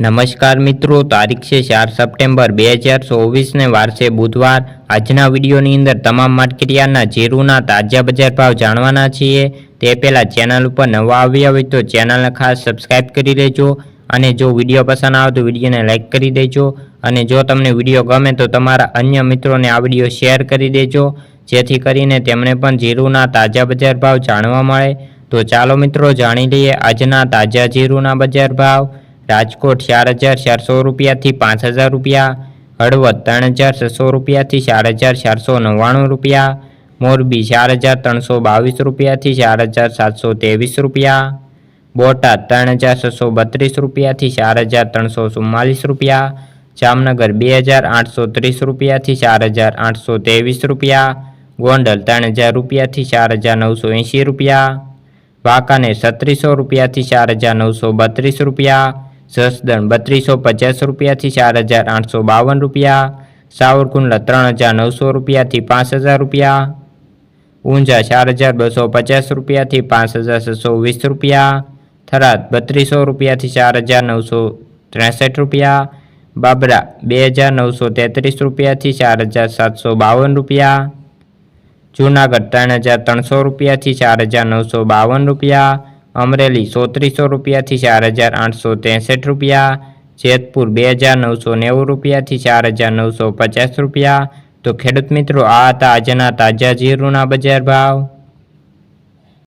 નમસ્કાર મિત્રો, તારીખ છે ચાર સપ્ટેમ્બર બે હજાર ચોવીસને વારસે બુધવાર. આજના વિડીયોની અંદર તમામ માર્કેટિયાના જીરુના તાજા બજાર ભાવ જાણવાના છીએ. તે પહેલાં ચેનલ ઉપર નવા આવ્યા હોય તો ચેનલને ખાસ સબસ્ક્રાઇબ કરી લેજો અને જો વીડિયો પસંદ આવે તો વિડીયોને લાઇક કરી દેજો અને જો તમને વીડિયો ગમે તો તમારા અન્ય મિત્રોને આ વીડિયો શેર કરી દેજો, જેથી કરીને તેમણે પણ જીરુના તાજા બજાર ભાવ જાણવા મળે. તો ચાલો મિત્રો, જાણી લઈએ આજના તાજા જીરુના બજાર ભાવ. રાજકોટ ચાર હજાર ચારસો રૂપિયાથી પાંચ હજાર રૂપિયા, હળવદ ત્રણ હજાર છસો રૂપિયાથી ચાર હજાર ચારસો નવ્વાણું રૂપિયા, મોરબી ચાર હજાર ત્રણસો બાવીસ રૂપિયાથી ચાર હજાર સાતસો ત્રેવીસ રૂપિયા, બોટાદ ત્રણ હજાર છસો બત્રીસ રૂપિયાથી ચાર હજાર ત્રણસો ચુમ્માલીસ રૂપિયા, જામનગર બે હજાર આઠસો ત્રીસ રૂપિયાથી ચાર હજાર આઠસો ત્રેવીસ રૂપિયા, ગોંડલ ત્રણ હજાર રૂપિયાથી ચાર હજાર નવસો એંશી રૂપિયા, વાંકાનેર છત્રીસો રૂપિયાથી ચાર હજાર નવસો બત્રીસ રૂપિયા જસદણ બત્રીસો પચાસ રૂપિયાથી ચાર હજાર આઠસો બાવન રૂપિયા સાવરકુંડલા ત્રણ હજાર નવસો રૂપિયાથી પાંચ હજાર રૂપિયા, ઊંઝા ચાર હજાર બસો પચાસ રૂપિયાથી પાંચ હજાર છસો વીસ રૂપિયા, થરાદ બત્રીસો રૂપિયાથી ચાર હજાર નવસો ત્રેસઠ રૂપિયા, બાબરા બે હજાર નવસો તેત્રીસ રૂપિયાથી ચાર હજાર સાતસો બાવન રૂપિયા, જૂનાગઢ ત્રણ હજાર ત્રણસો રૂપિયાથી ચાર હજાર નવસો બાવન રૂપિયા અમરેલી ચોત્રીસો રૂપિયાથી ચાર હજાર આઠસો ત્રેસઠ રૂપિયા, જેતપુર બે હજાર નવસો નેવું રૂપિયાથી ચાર હજાર નવસો પચાસ રૂપિયા. તો ખેડૂત મિત્રો, આ હતા આજના તાજા જીરુના બજાર ભાવ.